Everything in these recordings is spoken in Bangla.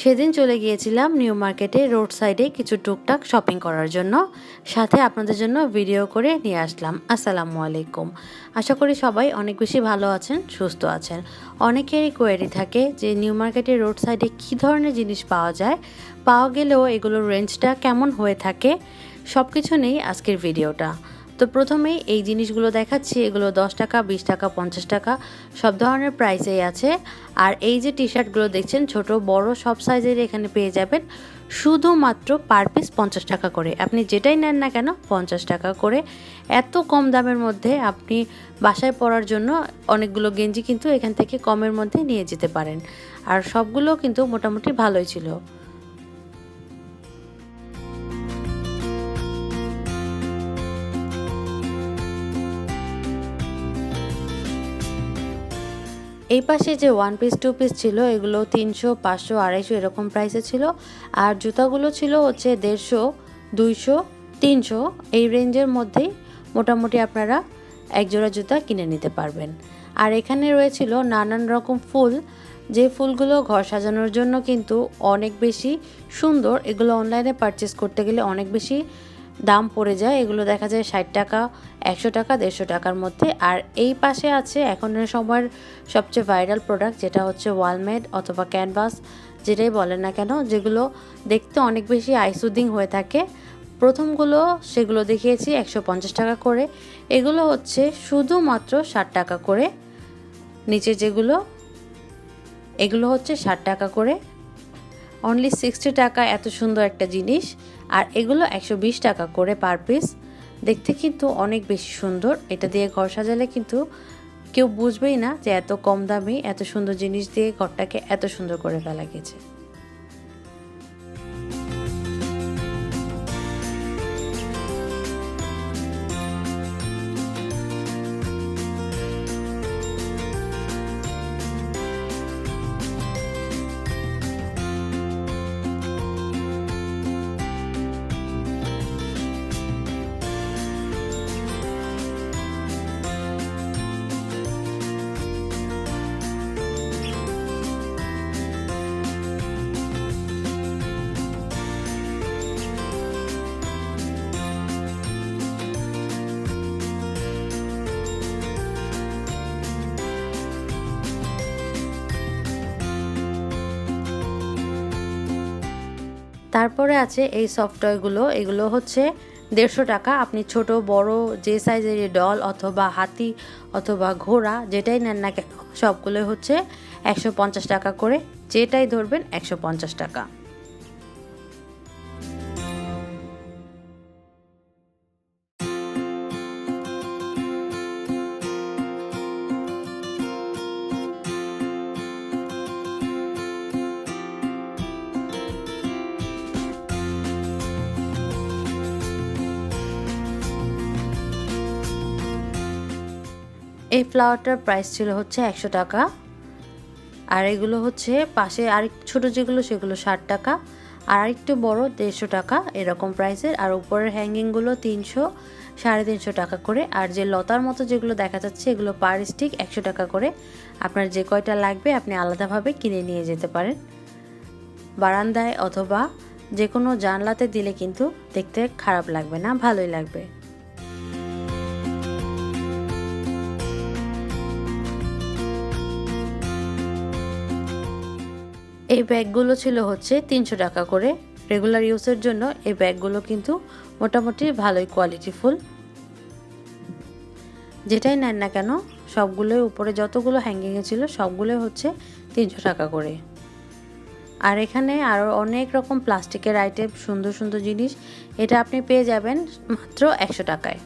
সেদিন চলে গিয়েছিলাম নিউ মার্কেটে রোড সাইডে কিছু টুকটাক শপিং করার জন্য। সাথে আপনাদের জন্য ভিডিও করে নিয়ে আসলাম। আসসালামু আলাইকুম। আশা করি সবাই অনেক বেশি ভালো আছেন, সুস্থ আছেন। অনেকেরই কোয়ারি থাকে যে নিউ মার্কেটের রোড সাইডে কী ধরনের জিনিস পাওয়া যায়? পাওয়া গেলেও এগুলোর রেঞ্জটা কেমন হয়ে থাকে? সব কিছু নেই আজকের ভিডিওটা। তো প্রথমেই এই জিনিসগুলো দেখাচ্ছি, এগুলো দশ টাকা, বিশ টাকা, পঞ্চাশ টাকা, সব ধরনের প্রাইসেই আছে। আর এই যে টি শার্টগুলো দেখছেন, ছোট, বড়, সব সাইজের এখানে পেয়ে যাবেন। শুধুমাত্র পার পিস পঞ্চাশ টাকা করে। আপনি যেটাই নেন না কেন, পঞ্চাশ টাকা করে। এত কম দামের মধ্যে আপনি বাসায় পরার জন্য অনেকগুলো গেঞ্জি কিন্তু এখান থেকে কমের মধ্যে নিয়ে যেতে পারেন। আর সবগুলো কিন্তু মোটামুটি ভালোই ছিল। এই পাশে যে ওয়ান পিস টু পিস ছিল, এগুলো তিনশো, পাঁচশো, আড়াইশো এরকম প্রাইসে ছিল। আর জুতাগুলো ছিল হচ্ছে দেড়শো, দুইশো, তিনশো। এই রেঞ্জের মধ্যেই মোটামুটি আপনারা এক জোড়া জুতা কিনে নিতে পারবেন। আর এখানে রয়েছিল নানান রকম ফুল। যে ফুলগুলো ঘর সাজানোর জন্য কিন্তু অনেক বেশি সুন্দর, এগুলো অনলাইনে পারচেস করতে গেলে অনেক বেশি দাম পড়ে যায়, এগুলো দেখা যায় ষাট টাকা, একশো টাকা, দেড়শো টাকার মধ্যে। আর এই পাশে আছে এখনের সময়ের সবচেয়ে ভাইরাল প্রোডাক্ট যেটা হচ্ছে ওয়ালমেড অথবা ক্যানভাস যেটাই বলেন না কেন, যেগুলো দেখতে অনেক বেশি আইসুদিং হয়ে থাকে। প্রথমগুলো সেগুলো দেখিয়েছি, একশো পঞ্চাশ টাকা করে। এগুলো হচ্ছে শুধুমাত্র ষাট টাকা করে। নিচে যেগুলো, এগুলো হচ্ছে ষাট টাকা করে। অনলি সিক্সটি টাকা এত সুন্দর একটা জিনিস, আর এগুলো একশো বিশ টাকা করে পার পিস দেখতে কিন্তু অনেক বেশি সুন্দর। এটা দিয়ে ঘর সাজালে কিন্তু কেউ বুঝবেই না যে এত কম দামে, এত সুন্দর জিনিস দিয়ে ঘরটাকে এত সুন্দর করে ফেলা গেছে। তারপরে আছে এই সফট টয়গুলো এগুলো হচ্ছে দেড়শো টাকা। আপনি ছোট, বড়, যে সাইজের ডল অথবা হাতি অথবা ঘোড়া, যেটাই নেন না কেন, সবগুলোই হচ্ছে একশো পঞ্চাশ টাকা করে। যেটাই ধরবেন একশো পঞ্চাশ টাকা। এই ফ্লাওয়ারটার প্রাইস ছিল হচ্ছে একশো টাকা। আর এগুলো হচ্ছে পাশে আরেক, ছোট যেগুলো সেগুলো ষাট টাকা। আর আরেকটু বড় দেড়শো টাকা এরকম প্রাইসের আর উপরের হ্যাঙ্গিংগুলো তিনশো, সাড়ে তিনশো টাকা করে। আর যে লতার মতো যেগুলো দেখা যাচ্ছে, এগুলো পার স্টিক একশো টাকা করে। আপনার যে কয়টা লাগবে, আপনি আলাদাভাবে কিনে নিয়ে যেতে পারেন। বারান্দায় অথবা যে কোনো জানলাতে দিলে কিন্তু দেখতে খারাপ লাগবে না, ভালোই লাগবে। এই ব্যাগগুলো ছিল হচ্ছে তিনশো টাকা করে। রেগুলার ইউজের জন্য এই ব্যাগগুলো কিন্তু মোটামুটি ভালোই কোয়ালিটিফুল যেটাই নেন না কেন, সবগুলোই উপরে যতগুলো হ্যাঙ্গিংয়ে ছিল সবগুলোই হচ্ছে তিনশো টাকা করে। আর এখানে আরও অনেক রকম প্লাস্টিকের আইটেম সুন্দর সুন্দর জিনিস, এটা আপনি পেয়ে যাবেন মাত্র একশো টাকায়।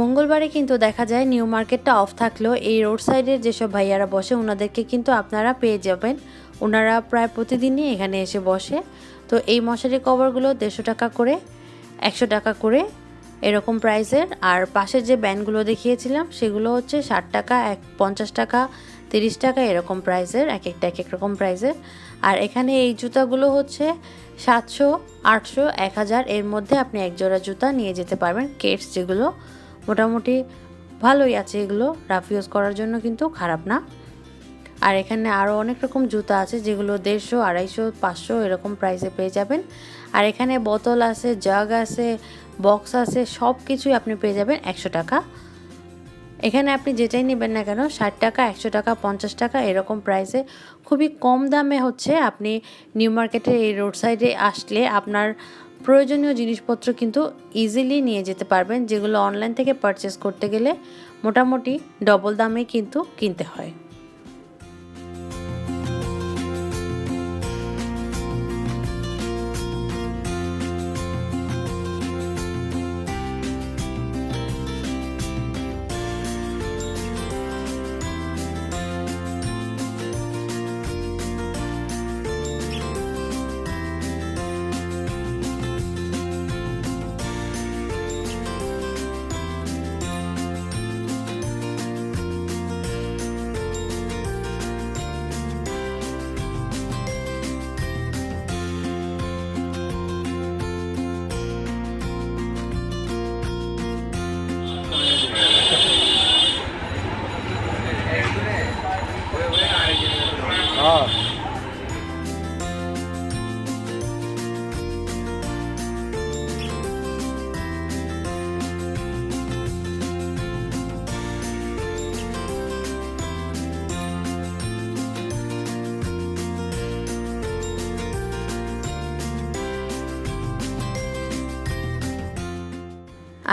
মঙ্গলবারে কিন্তু দেখা যায় নিউ মার্কেটটা অফ থাকলেও এই রোড সাইডের যেসব ভাইয়ারা বসে, ওনাদেরকে কিন্তু আপনারা পেয়ে যাবেন। ওনারা প্রায় প্রতিদিনই এখানে এসে বসে। তো এই মশারি কভারগুলো দেড়শো টাকা করে, একশো টাকা করে এরকম প্রাইসের। আর পাশের যে ব্যান্ডগুলো দেখিয়েছিলাম, সেগুলো হচ্ছে ষাট টাকা, এক পঞ্চাশ টাকা, তিরিশ টাকা এরকম প্রাইসের, এক একটা, এক এক রকম প্রাইসের। আর এখানে এই জুতাগুলো হচ্ছে সাতশো, আটশো, এক হাজার, এর মধ্যে আপনি এক জোড়া জুতা নিয়ে যেতে পারবেন, কেটস যেগুলো। মোটামুটি ভালোই আছে এগুলো। রাফ ইউজ করার জন্য কিন্তু খারাপ না। আর এখানে আরও অনেক রকম জুতা আছে যেগুলো দেড়শো, আড়াইশো, পাঁচশো এরকম প্রাইসে পেয়ে যাবেন। আর এখানে বোতল আছে জাগ আছে বক্স আছে সব কিছুই আপনি পেয়ে যাবেন একশো টাকা। এখানে আপনি যেটাই নেবেন না কেন, ষাট টাকা, একশো টাকা, পঞ্চাশ টাকা এরকম প্রাইসে খুবই কম দামে হচ্ছে। আপনি নিউ মার্কেটের এই রোড সাইডে আসলে আপনার প্রয়োজনীয় জিনিসপত্র কিন্তু ইজিলি নিয়ে যেতে পারবেন, যেগুলো অনলাইন থেকে পারচেস করতে গেলে মোটামুটি ডবল দামে কিন্তু কিনতে হয়।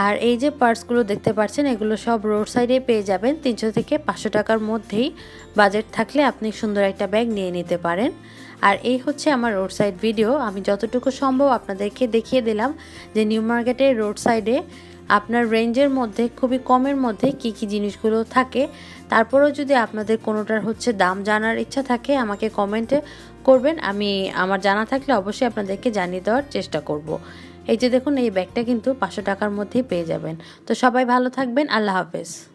আর এই যে পার্টসগুলো দেখতে পাচ্ছেন, এগুলো সব রোড সাইডে পেয়ে যাবেন। তিনশো থেকে পাঁচশো টাকার মধ্যেই বাজেট থাকলে আপনি সুন্দর একটা ব্যাগ নিয়ে নিতে পারেন। আর এই হচ্ছে আমার রোড সাইড ভিডিও। আমি যতটুকু সম্ভব আপনাদেরকে দেখিয়ে দিলাম যে নিউ মার্কেটের রোড সাইডে আপনার রেঞ্জের মধ্যে, খুবই কমের মধ্যে কি কি জিনিসগুলো থাকে। তারপরেও যদি আপনাদের কোনোটার হচ্ছে দাম জানার ইচ্ছা থাকে, আমাকে কমেন্টে করবেন। আমি, আমার জানা থাকলে অবশ্যই আপনাদেরকে জানিয়ে দেওয়ার চেষ্টা করব। এই যে দেখুন, এই ব্যাগটা কিন্তু পাঁচশো টাকার মধ্যেই পেয়ে যাবেন। তো সবাই ভালো থাকবেন, আল্লাহ হাফেজ।